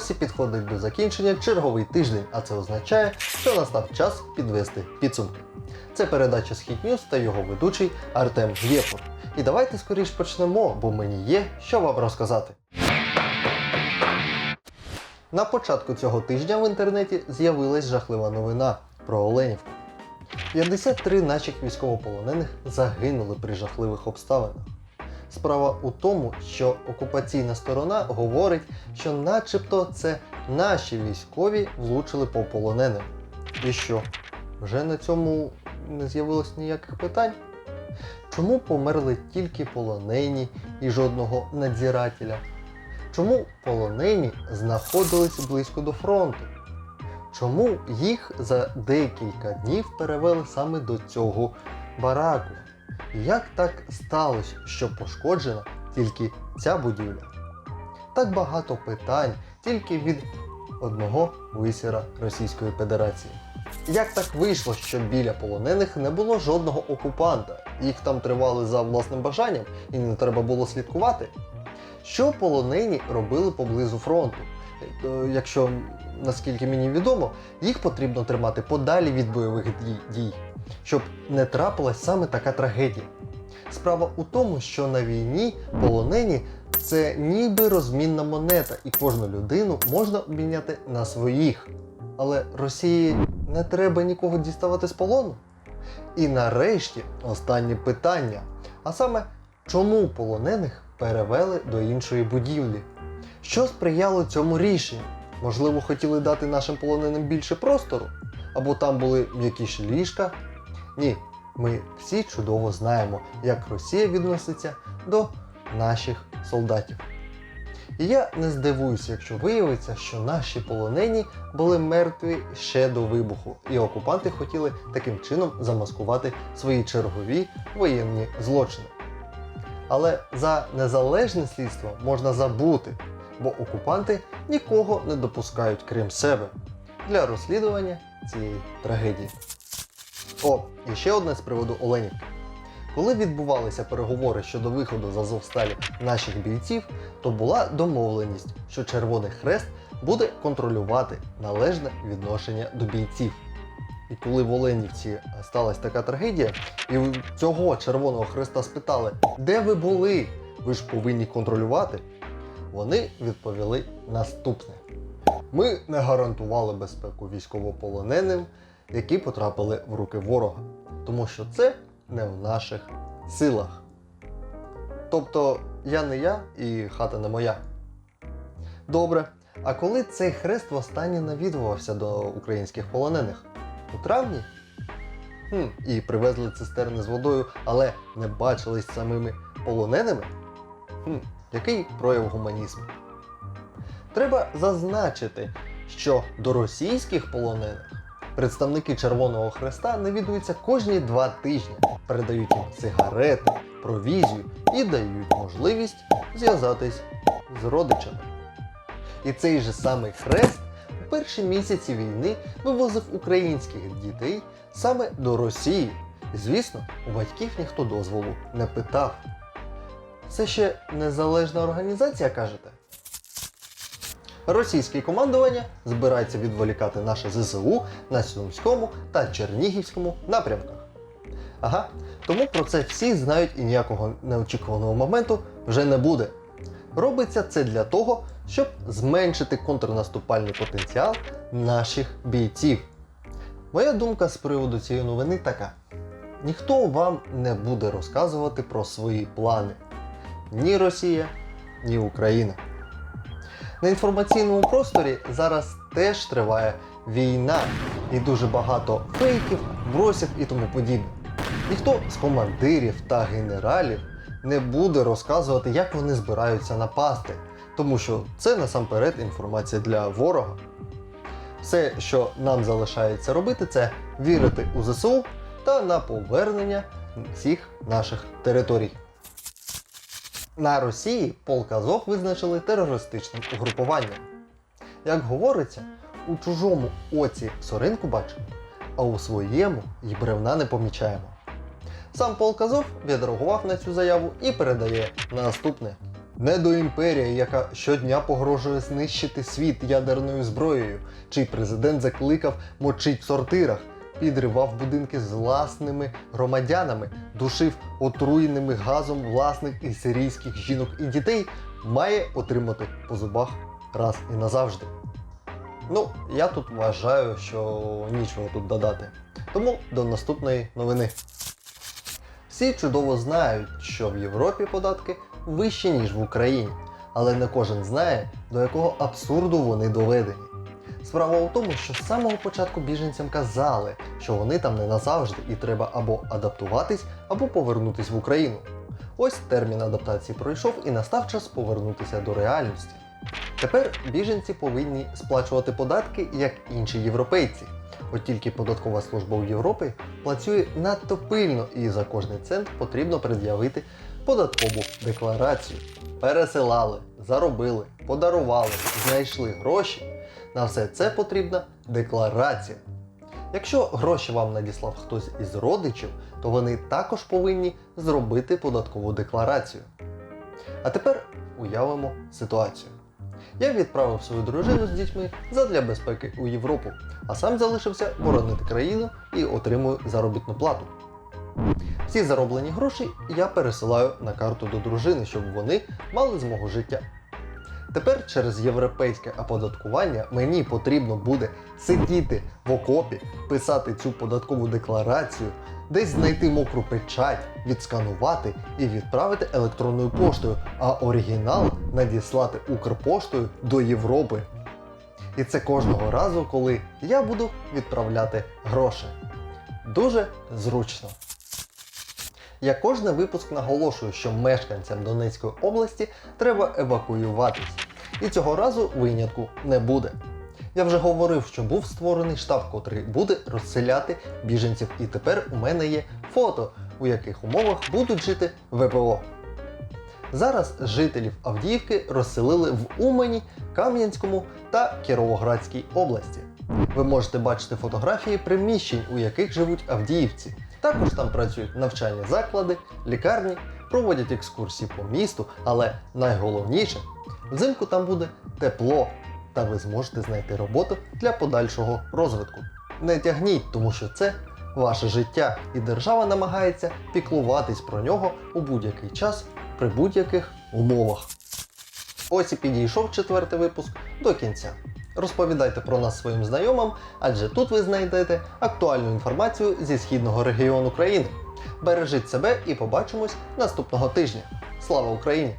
Ось і підходить до закінчення черговий тиждень, а це означає, що настав час підвести підсумки. Це передача Схід Ньюз та його ведучий Артем Єфур. І давайте скоріш почнемо, бо мені є що вам розказати. На початку цього тижня в інтернеті з'явилась жахлива новина про Оленівку. 53 наших військовополонених загинули при жахливих обставинах. Справа у тому, що окупаційна сторона говорить, що начебто це наші військові влучили по полоненим. І що? Вже на цьому не з'явилось ніяких питань? Чому померли тільки полонені і жодного надзирателя? Чому полонені знаходились близько до фронту? Чому їх за декілька днів перевели саме до цього бараку? Як так сталося, що пошкоджена тільки ця будівля? Так багато питань тільки від одного висіра Російської Федерації. Як так вийшло, що біля полонених не було жодного окупанта? Їх там тривали за власним бажанням і не треба було слідкувати? Що полонені робили поблизу фронту? Е, Якщо наскільки мені відомо, їх потрібно тримати подалі від бойових дій, дій, щоб не трапилась саме така трагедія. Справа у тому, що на війні полонені це ніби розмінна монета, і кожну людину можна обміняти на своїх. Але Росії не треба нікого діставати з полону. І нарешті останнє питання. А саме, чому полонених перевели до іншої будівлі? Що сприяло цьому рішенню? Можливо, хотіли дати нашим полоненим більше простору? Або там були якісь ліжка? Ні, ми всі чудово знаємо, як Росія відноситься до наших солдатів. І я не здивуюся, якщо виявиться, що наші полонені були мертві ще до вибуху, і окупанти хотіли таким чином замаскувати свої чергові воєнні злочини. Але за незалежне слідство можна забути, бо окупанти нікого не допускають крім себе для розслідування цієї трагедії. О, і ще одне з приводу Оленівки. Коли відбувалися переговори щодо виходу з Азовсталі наших бійців, то була домовленість, що Червоний Хрест буде контролювати належне відношення до бійців. І коли в Оленівці сталася така трагедія, і цього Червоного Хреста спитали, де ви були? Ви ж повинні контролювати. Вони відповіли наступне: ми не гарантували безпеку військовополоненим, які потрапили в руки ворога, тому що це не в наших силах. Тобто я не я і хата не моя. Добре. А коли цей хрест востаннє навідувався до українських полонених? У травні? Хм, і привезли цистерни з водою, але не бачились самими полоненими? Хм, який прояв гуманізму? Треба зазначити, що до російських полонених представники Червоного Хреста навідуються кожні два тижні, передають їм сигарети, провізію і дають можливість зв'язатись з родичами. І цей же самий хрест у перші місяці війни вивозив українських дітей саме до Росії. І, звісно, у батьків ніхто дозволу не питав. Це ще незалежна організація, кажете? Російське командування збирається відволікати наше ЗСУ на Сумському та Чернігівському напрямках. Ага, тому про це всі знають і ніякого неочікуваного моменту вже не буде. Робиться це для того, щоб зменшити контрнаступальний потенціал наших бійців. Моя думка з приводу цієї новини така: ніхто вам не буде розказувати про свої плани. Ні Росія, ні Україна. На інформаційному просторі зараз теж триває війна і дуже багато фейків, бросів і тому подібне. Ніхто з командирів та генералів не буде розказувати, як вони збираються напасти, тому що це насамперед інформація для ворога. Все, що нам залишається робити, це вірити у ЗСУ та на повернення всіх наших територій. На Росії полк Азов визначили терористичним угрупуванням. Як говориться, у чужому оці соринку бачимо, а у своєму й бревна не помічаємо. Сам полк Азов відреагував на цю заяву і передає наступне. Недоімперія, яка щодня погрожує знищити світ ядерною зброєю, чий президент закликав мочить в сортирах, підривав будинки з власними громадянами, душив отруєними газом власних і сирійських жінок і дітей, має отримати по зубах раз і назавжди. Ну, я тут вважаю, що нічого тут додати. Тому до наступної новини. Всі чудово знають, що в Європі податки вищі, ніж в Україні, але не кожен знає, до якого абсурду вони доведені. Справа у тому, що з самого початку біженцям казали, що вони там не назавжди і треба або адаптуватись, або повернутись в Україну. Ось термін адаптації пройшов і настав час повернутися до реальності. Тепер біженці повинні сплачувати податки, як інші європейці. От тільки податкова служба у Європі працює надто пильно і за кожний цент потрібно пред'явити податкову декларацію. Пересилали, заробили, подарували, знайшли гроші. На все це потрібна декларація. Якщо гроші вам надіслав хтось із родичів, то вони також повинні зробити податкову декларацію. А тепер уявимо ситуацію. Я відправив свою дружину з дітьми задля безпеки у Європу, а сам залишився боронити країну і отримую заробітну плату. Всі зароблені гроші я пересилаю на карту до дружини, щоб вони мали змогу життя. Тепер через європейське оподаткування мені потрібно буде сидіти в окопі, писати цю податкову декларацію, десь знайти мокру печать, відсканувати і відправити електронною поштою, а оригінал надіслати Укрпоштою до Європи. І це кожного разу, коли я буду відправляти гроші. Дуже зручно. Я кожний випуск наголошую, що мешканцям Донецької області треба евакуюватись. І цього разу винятку не буде. Я вже говорив, що був створений штаб, котрий буде розселяти біженців, і тепер у мене є фото, у яких умовах будуть жити ВПО. Зараз жителів Авдіївки розселили в Умані, Кам'янському та Кіровоградській області. Ви можете бачити фотографії приміщень, у яких живуть авдіївці. Також там працюють навчальні заклади, лікарні, проводять екскурсії по місту, але найголовніше взимку там буде тепло, та ви зможете знайти роботу для подальшого розвитку. Не тягніть, тому що це ваше життя, і держава намагається піклуватись про нього у будь-який час при будь-яких умовах. Ось і підійшов четвертий випуск до кінця. Розповідайте про нас своїм знайомим, адже тут ви знайдете актуальну інформацію зі східного регіону країни. Бережіть себе і побачимось наступного тижня. Слава Україні!